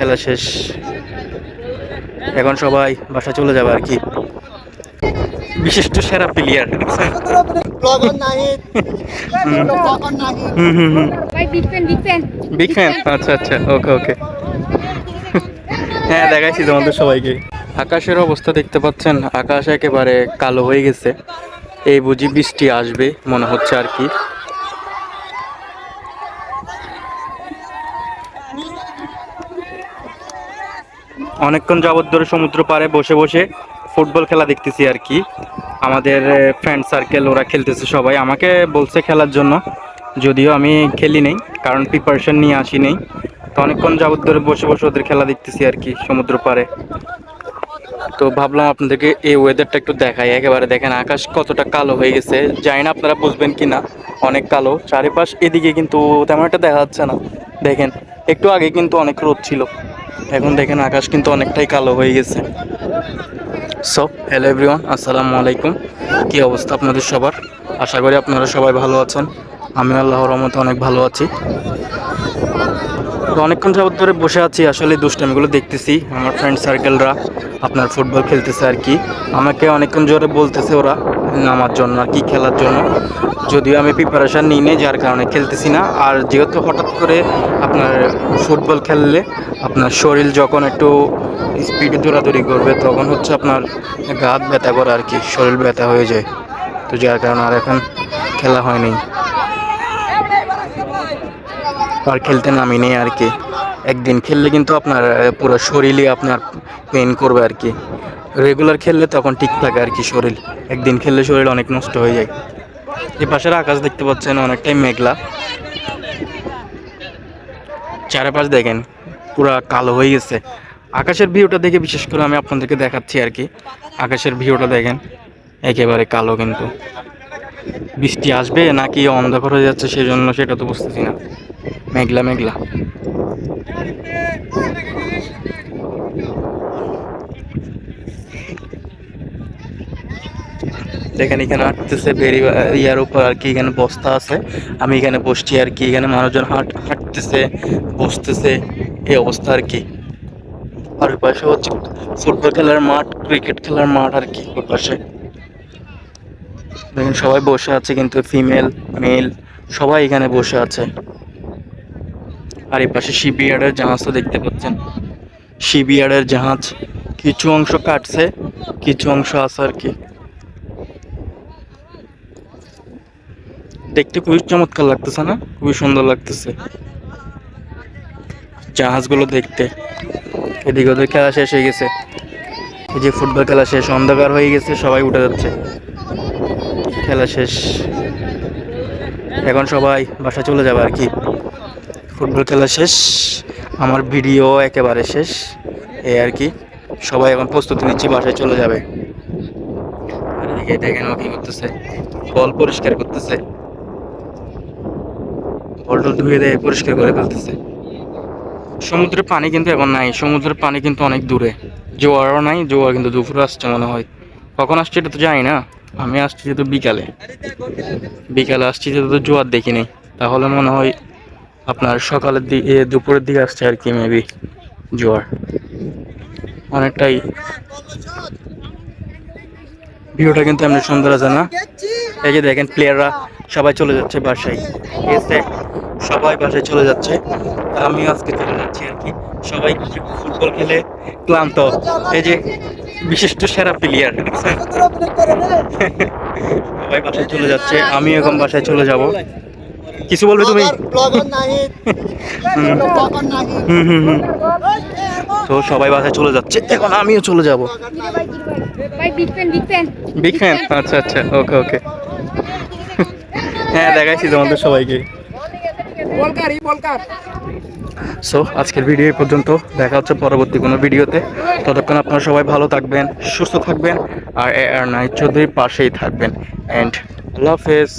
খেলা শেষ। এখন সবাই বাসা চলে যাবে আর কি। বিশিষ্ট সেরা প্লেয়ার আচ্ছা আচ্ছা। ওকে ওকে হ্যাঁ দেখাইছি তোমাদের সবাইকে। আকাশের অবস্থা দেখতে পাচ্ছেন। আকাশ একেবারে কালো হয়ে গেছে। এই বুঝি বৃষ্টি আসবে, মনে হচ্ছে আর কি। অনেকক্ষণ যাবত ধরে সমুদ্র পাড়ে বসে বসে ফুটবল খেলা দেখতেছি আর কি। আমাদের ফ্রেন্ড সার্কেল ওরা খেলতেছে সবাই। আমাকে বলছে খেলার জন্য। যদিও আমি খেলি নেই, কারণ প্রিপারেশন নিয়ে আসি নেই। তো অনেকক্ষণ যাবত ধরে বসে বসে ওদের খেলা দেখতেছি আর কি সমুদ্র পাড়ে। তো ভাবলাম আপনাদেরকে এই ওয়েদারটা একটু দেখাই। একেবারে দেখেন, আকাশ কতটা কালো হয়ে গেছে। জানি না আপনারা বুঝবেন কি না অনেক কালো। চারিপাশ এদিকে কিন্তু তেমন একটা দেখা যাচ্ছে না। দেখেন, একটু আগে কিন্তু অনেক রোদ ছিল। এখন দেখেন আকাশ কিন্তু অনেকটাই কালো হয়ে গেছে। সো হ্যালো এভরিওয়ান আসসালামু আলাইকুম। কি অবস্থা আপনাদের সবার? আশা করি আপনারা সবাই ভালো আছেন। আমি আল্লাহর রহমতে অনেক ভালো আছি। তো অনেকক্ষণ যাবত ধরে বসে আছি, আসলে দুষ্টামিগুলো দেখতেছি। আমার ফ্রেন্ড সার্কেলরা আপনার ফুটবল খেলতেছে আর কি। আমাকে অনেকক্ষণ জোরে বলতেছে ওরা। নামার জন্য আর কি খেলার জন্য। যদিও আমি প্রিপারেশান নিই নেই যার কারণে খেলতেছি না। আর যেহেতু হঠাৎ করে আপনার ফুটবল খেললে আপনার শরীর যখন একটু স্পিডে দৌড়াদৌড়ি করবে, তখন হচ্ছে আপনার গাত ব্যথা করে আর কি, শরীর ব্যথা হয়ে যায়। তো যার কারণে আর এখন খেলা হয়নি। আর খেলতে নামি নেই আর কি। একদিন খেললে কিন্তু আপনার পুরো শরীরই আপনার পেন করবে আর কি। রেগুলার খেললে তখন ঠিক থাকে আর কি শরীর। একদিন খেললে শরীর অনেক নষ্ট হয়ে যায়। এই পাশের আকাশ দেখতে পাচ্ছেন, অনেকটাই মেঘলা। চারপাশ দেখেন, পুরা কালো হয়ে গেছে। আকাশের ভিউটা দেখে বিশেষ করে আমি আপনাদেরকে দেখাচ্ছি আর কি। আকাশের ভিউটা দেখেন, একেবারে কালো কিন্তু। বৃষ্টি আসবে নাকি অন্ধকার হয়ে যাচ্ছে সেই জন্য সেটা তো বুঝতেছি না। মেঘলা মেঘলা। দেখেন এখানে হাঁটতেছে, বেরি ইয়ার উপর আর কি এখানে বস্তা আছে। আমি এখানে বসছি আর কি, এখানে মানুষজন হাঁট, হাঁটতেছে, বসতেছে, এই অবস্থা আর কি। আর ওই পাশে হচ্ছে ফুটবল খেলার মাঠ, ক্রিকেট খেলার মাঠ আর কি ওই পাশে দেখেন সবাই বসে আছে কিন্তু ফিমেল, মেল, সবাই এখানে বসে আছে। আর এই পাশে শিপইয়ার্ডের জাহাজ তো দেখতে পাচ্ছেন। শিপইয়ার্ডের জাহাজ, কিছু অংশ কাটছে, কিছু অংশ আছে আর কি। দেখতে খুবই চমৎকার লাগতেছে না? খুবই সুন্দর লাগতেছে। জাহাজগুলো দেখতে। এদিকে ওদের খেলা শেষ হয়ে গেছে। এই যে ফুটবল খেলা শেষ, অন্ধকার হয়ে গেছে, সবাই উঠে যাচ্ছে। খেলা শেষ। এখন সবাই বাসা চলে যাবে আর কি। ফুটবল খেলা শেষ, আমার ভিডিও একেবারে শেষ। এই আর কি। সবাই এখন প্রস্তুতি নিচ্ছি, বাসায় চলে যাবে। দেখেন ও কি করতেছে। বল পরিষ্কার করতেছে। বল টল ধুয়ে দেয় পরিষ্কার করে ফেলতেছে। সমুদ্রের পানি কিন্তু এখন নাই। সমুদ্রের পানি কিন্তু অনেক দূরে। জোয়ারও নাই, জোয়ার কিন্তু দুপুরে আসছে মনে হয়। কখন আসছে এটা তো জানি না। আমি আসছি যেহেতু বিকালে। বিকালে আসছি যেহেতু জোয়ার দেখিনি তাহলে মনে হয় আপনার সকালের দিকে দুপুরের দিকে আসছে আর কি মেবি জোয়ার। অনেকটাই ভিউটা কিন্তু এমনি সুন্দর আছে না? এই যে দেখেন প্লেয়াররা সবাই চলে যাচ্ছে বাসায়। আছে সবাই বাসায় চলে যাচ্ছে। আমি আজকে চলে যাচ্ছি আর কি। সবাই ফুটবল খেলে ক্লান্ত। এই যে বিশিষ্ট সেরা প্লেয়ার সবাই বাসায় চলে যাচ্ছে। আমি এখন বাসায় চলে যাব। কিছু বলবে তুমি? হুম। হুম হুম তো সবাই বাসায় চলে যাচ্ছে। এখন আমিও চলে যাব। ভাই বিগ ফ্যান আচ্ছা আচ্ছা। ওকে ওকে হ্যাঁ দেখাইছি তোমাদের সবাইকে। বলকার সো আজকের ভিডিও এই পর্যন্ত। দেখা হচ্ছে পরবর্তী কোনো ভিডিওতে। ততক্ষণ আপনারা সবাই ভালো থাকবেন সুস্থ থাকবেন আর এ আর নাইট চৌধুরীর পাশেই থাকবেন। অ্যান্ড আল্লাহ হাফেজ।